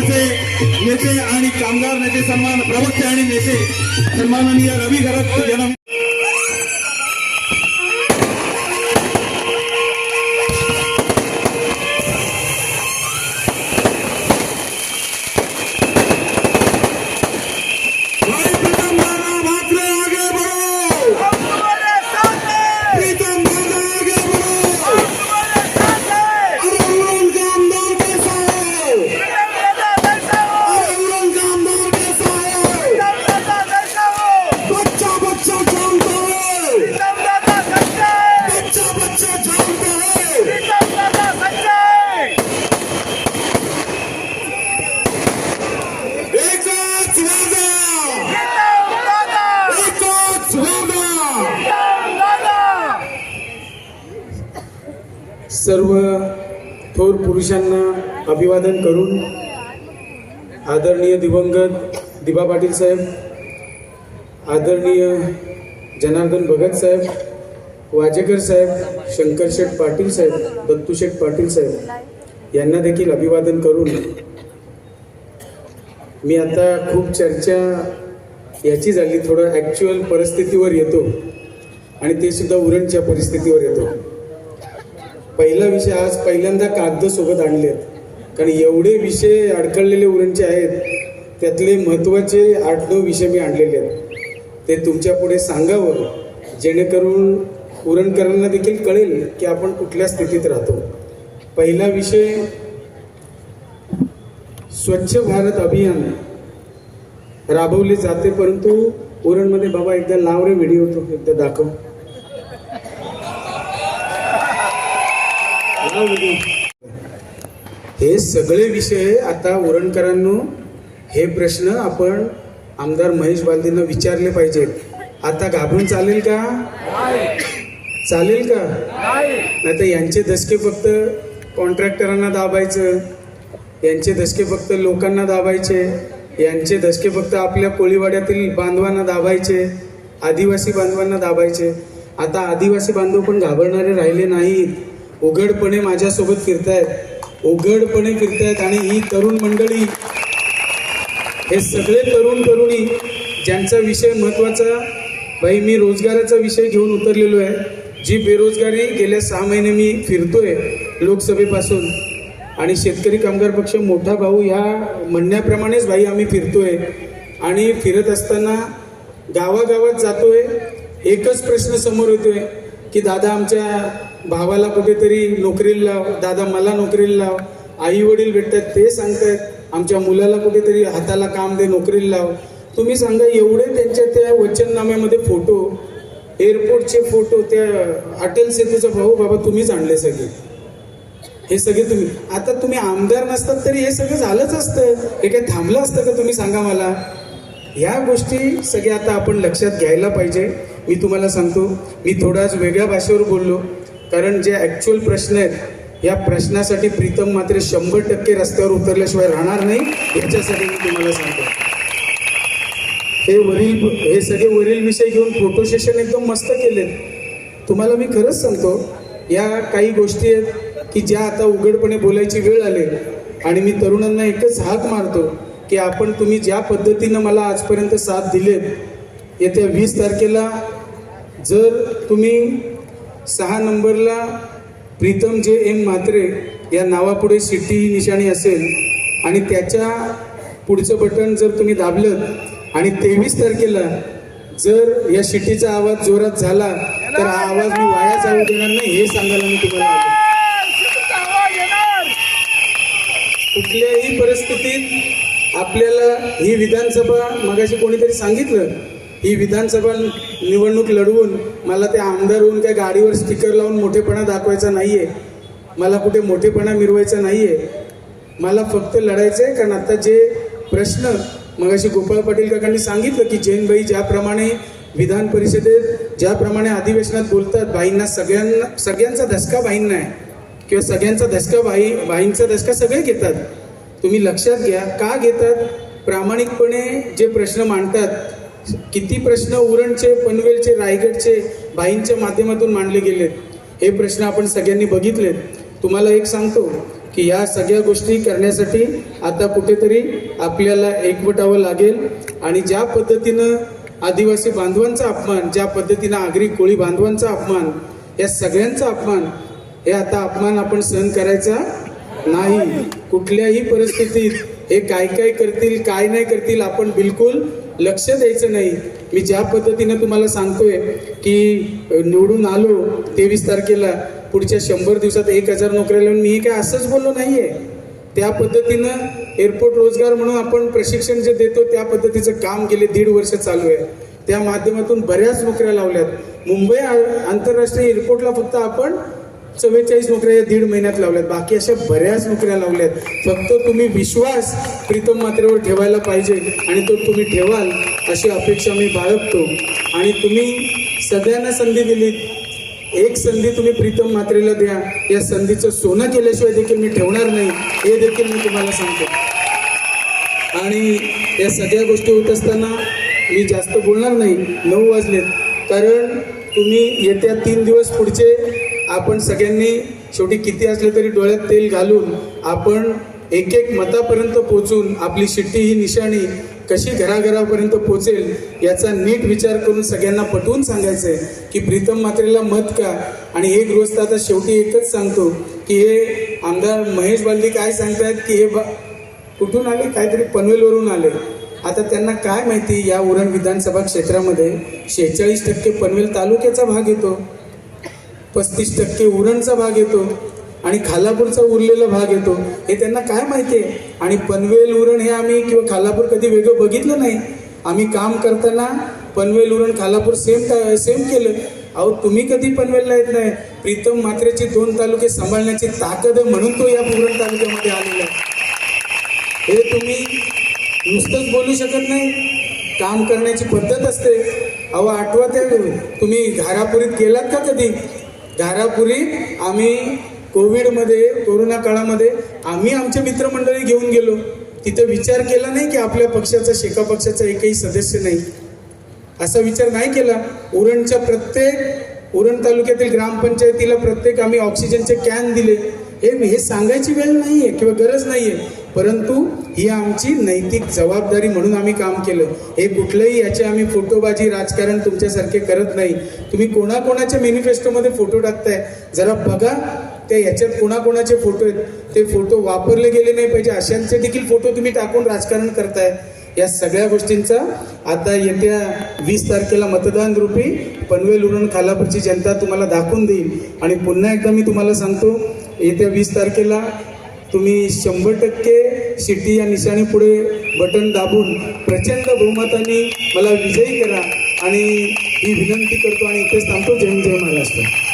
समाजाचे नेते आणि कामगार नेते सन्मान प्रवक्ते आणि नेते सन्माननीय रवी घरत यांना सर्व थोर पुरुषांना अभिवादन करून आदरणीय दिवंगत दिबा पाटील साहेब आदरणीय जनार्दन भगत साहेब वाजेकर साहेब शंकरशेठ पाटील साहेब दत्तूशेठ पाटील साहेब यांना देखील अभिवादन करून मी आता खूप चर्चा याची झाली. थोडं ॲक्च्युअल परिस्थितीवर येतो आणि ते सुद्धा उरणच्या परिस्थितीवर येतो. पहिला विषय आज पहिल्यांदा कागद सोबत आणलेत कारण एवढे विषय अडकळलेले उरणचे आहेत त्यातले महत्त्वाचे आठ नऊ विषय मी आणलेले आहेत. ते तुमच्यापुढे सांगावं जेणेकरून उरणकरांना देखील कळेल की आपण कुठल्या स्थितीत राहतो. पहिला विषय स्वच्छ भारत अभियान राबवले जाते परंतु उरणमध्ये बाबा एकदा लाव रे व्हिडिओ तो एकदा दाखव लाव व्हिडिओ. हे सगळे विषय आता उरणकरांनो हे प्रश्न आपण आमदार महेश बालदेंना विचारले पाहिजेत. आता घाबरून चालेल का? चालेल का? नाही तर यांचे दसके फक्त कॉन्ट्रॅक्टरांना दाबायचं यांचे दसके फक्त लोकांना दाबायचे यांचे दसके फक्त आपल्या कोळीवाड्यातील बांधवांना दाबायचे आदिवासी बांधवांना दाबायचे. आता आदिवासी बांधव पण घाबरणारे राहिले नाहीत. उघडपणे माझ्यासोबत फिरतायत. उघडपणे फिरतायत आणि ही तरुण मंडळी हे सगळे तरुण तरुणी ज्यांचा विषय महत्त्वाचा भाई मी रोजगाराचा विषय घेऊन उतरलेलो आहे. जी बेरोजगारी गेल्या सहा महिने मी फिरतोय लोकसभेपासून. आणि शेतकरी कामगार पक्ष मोठा भाऊ ह्या म्हणण्याप्रमाणेच भाई आम्ही फिरतोय. आणि फिरत असताना गावागावात जातोय. एकच प्रश्न समोर येतोय की दादा आमच्या भावाला कुठेतरी नोकरीला लाव दादा मला नोकरीला लाव आई वडील भेटतात ते सांगतायत आमच्या मुलाला कुठेतरी हाताला काम दे नोकरीला लाव. तुम्ही सांगा एवढे त्यांच्या त्या वचननाम्यामध्ये फोटो एअरपोर्टचे फोटो त्या अटल सेतूचा भाऊ बाबा तुम्हीच आणले सगळे. हे सगळे तुम्ही आता तुम्ही आमदार नसतात तरी हे सगळं झालंच असतं. हे काय थांबलं असतं का तुम्ही सांगा मला? ह्या गोष्टी सगळ्या आता आपण लक्षात घ्यायला पाहिजे. मी तुम्हाला सांगतो मी थोडा आज वेगळ्या भाषेवर बोललो. कारण जे ॲक्च्युअल प्रश्न आहेत या प्रश्नासाठी प्रीतम मात्र शंभर टक्के रस्त्यावर उतरल्याशिवाय राहणार नाही याच्यासाठी मी तुम्हाला सांगतो. हे वरील हे सगळे वरील विषय घेऊन फोटो सेशन एकदम मस्त केलेत. तुम्हाला मी खरंच सांगतो या काही गोष्टी आहेत की ज्या आता उघडपणे बोलायची वेळ आली आणि मी तरुणांना एकच हात मारतो की आपण तुम्ही ज्या पद्धतीनं मला आजपर्यंत साथ दिलेत येत्या वीस तारखेला जर तुम्ही सहा नंबरला प्रीतम जे एम म्हात्रे या नावापुढे सिटी निशाणी असेल आणि त्याच्या पुढचं बटन जर तुम्ही दाबलं आणि तेवीस तारखेला जर या शिटीचा आवाज जोरात झाला तर हा आवाज मी वाया जाऊ देणार नाही हे सांगायला मी तुम्हाला कुठल्याही परिस्थितीत आपल्याला ही विधानसभा मगाशी कोणीतरी सांगितलं ही विधानसभा निवडणूक लढवून मला ते आमदार होऊन काय गाडीवर स्टिकर लावून मोठेपणा दाखवायचा नाही आहे मला कुठे मोठेपणा मिरवायचा आहे मला फक्त लढायचं आहे कारण आता जे प्रश्न मगाशी गोपाळ पाटील काकांनी सांगितलं की जैनबाई ज्याप्रमाणे विधान परिषदेत ज्याप्रमाणे अधिवेशनात बोलतात बाईंना सगळ्यांना सगळ्यांचा धसका बाईंना आहे. किंवा सगळ्यांचा धसका बाई बाईंचा धसका सगळे घेतात. तुम्ही लक्षात घ्या का घेतात? प्रामाणिकपणे जे प्रश्न मांडतात किती प्रश्न उरणचे पनवेलचे रायगडचे भाईंच्या माध्यमातून मांडले गेलेत हे प्रश्न आपण सगळ्यांनी बघितलेत. तुम्हाला एक सांगतो की या सगळ्या गोष्टी करण्यासाठी आता कुठेतरी आपल्याला एकवटावं लागेल आणि ज्या पद्धतीनं आदिवासी बांधवांचा अपमान ज्या पद्धतीनं आगरी कोळी बांधवांचा अपमान या सगळ्यांचा अपमान हे आता अपमान आपण सहन करायचा नाही. कुठल्याही परिस्थितीत हे काय काय करतील काय नाही करतील आपण बिलकुल लक्ष द्यायचं नाही. मी ज्या पद्धतीनं तुम्हाला सांगतोय की निवडून आलो तेवीस तारखेला पुढच्या शंभर दिवसात एक हजार नोकऱ्या लावून मी हे काय असंच बोललो नाही आहे त्या पद्धतीनं एअरपोर्ट रोजगार म्हणून आपण प्रशिक्षण जे देतो त्या पद्धतीचं काम गेले दीड वर्ष चालू आहे. त्या माध्यमातून बऱ्याच नोकऱ्या लावल्यात. मुंबई आंतरराष्ट्रीय एअरपोर्टला फक्त आपण चव्वेचाळीस नोकऱ्या या दीड महिन्यात लावल्यात. बाकी अशा बऱ्याच नोकऱ्या लावल्यात. फक्त तुम्ही विश्वास प्रीतम मात्रेवर ठेवायला पाहिजे आणि तो तुम्ही ठेवाल अशी अपेक्षा मी बाळगतो. आणि तुम्ही सगळ्यांना संधी दिली. एक संधी तुम्ही प्रीतम मात्रेला द्या. या संधीचं सोनं केल्याशिवाय देखील मी ठेवणार नाही. हे देखील मी तुम्हाला सांगतो. आणि या सगळ्या गोष्टी होत असताना मी जास्त बोलणार नाही. नऊ वाजलेत. कारण तुम्ही येत्या तीन दिवस पुढचे आपण सगळ्यांनी शेवटी किती असले तरी डोळ्यात तेल घालून आपण एक एक मतापर्यंत पोचून आपली शिट्टी ही निशाणी कशी घराघरापर्यंत पोचेल याचा नीट विचार करून सगळ्यांना पटवून सांगायचं आहे की प्रीतम मात्रेला मत का? आणि हे गृहस्थ आता शेवटी एकच सांगतो की हे आमदार महेश बालदी काय सांगतायत की हे बा कुठून आले? काहीतरी पनवेलवरून आले. आता त्यांना काय माहिती या उरण विधानसभा क्षेत्रामध्ये शेहेचाळीस टक्के पनवेल तालुक्याचा भाग येतो. पस्तीस टक्के उरणचा भाग येतो आणि खालापूरचा उरलेला भाग येतो. हे त्यांना काय माहिती आहे? आणि पनवेल उरण हे आम्ही किंवा खालापूर कधी वेगळं बघितलं नाही. आम्ही काम करताना पनवेल उरण खालापूर सेम सेम केलं. अहो तुम्ही कधी पनवेलला येत नाही? प्रीतम मात्रेचे दोन तालुके सांभाळण्याची ताकद म्हणून तो या उरण तालुक्यामध्ये आलेला आहे. हे तुम्ही नुसतंच बोलू शकत नाही. काम करण्याची पद्धत असते. अहो आठवा त्या तुम्ही घारापुरीत गेलात का कधी? घारापुरीत आम्ही कोविडमध्ये कोरोना काळामध्ये आम्ही आमचे मित्रमंडळी घेऊन गेलो. तिथे विचार केला नाही की आपल्या पक्षाचा शेका पक्षाचा एकही सदस्य नाही. असा विचार नाही केला. उरणच्या प्रत्येक उरण तालुक्यातील ग्रामपंचायतीला प्रत्येक आम्ही ऑक्सिजनचे कॅन दिले. हे हे सांगायची वेळ नाही आहे किंवा गरज नाही आहे परंतु ही आमची नैतिक जबाबदारी म्हणून आम्ही काम केलं. हे कुठलंही याचे आम्ही फोटोबाजी राजकारण तुमच्यासारखे करत नाही. तुम्ही कोणाकोणाच्या मॅनिफेस्टोमध्ये फोटो टाकताय? जरा बघा त्या याच्यात कोणाकोणाचे फोटो आहेत? ते फोटो वापरले गेले नाही पाहिजे अशांचे देखील फोटो तुम्ही टाकून राजकारण करताय. या सगळ्या गोष्टींचा आता येत्या वीस तारखेला मतदान रूपी पनवेल उरण खालापूरची जनता तुम्हाला दाखवून देईल. आणि पुन्हा एकदा मी तुम्हाला सांगतो येत्या वीस तारखेला तुम्ही शंभर टक्के सिटी या निशाणी पुढे बटन दाबून प्रचंड बहुमताने मला विजयी करा आणि ही विनंती करतो आणि इथेच थांबतो. जय जय महाराष्ट्र.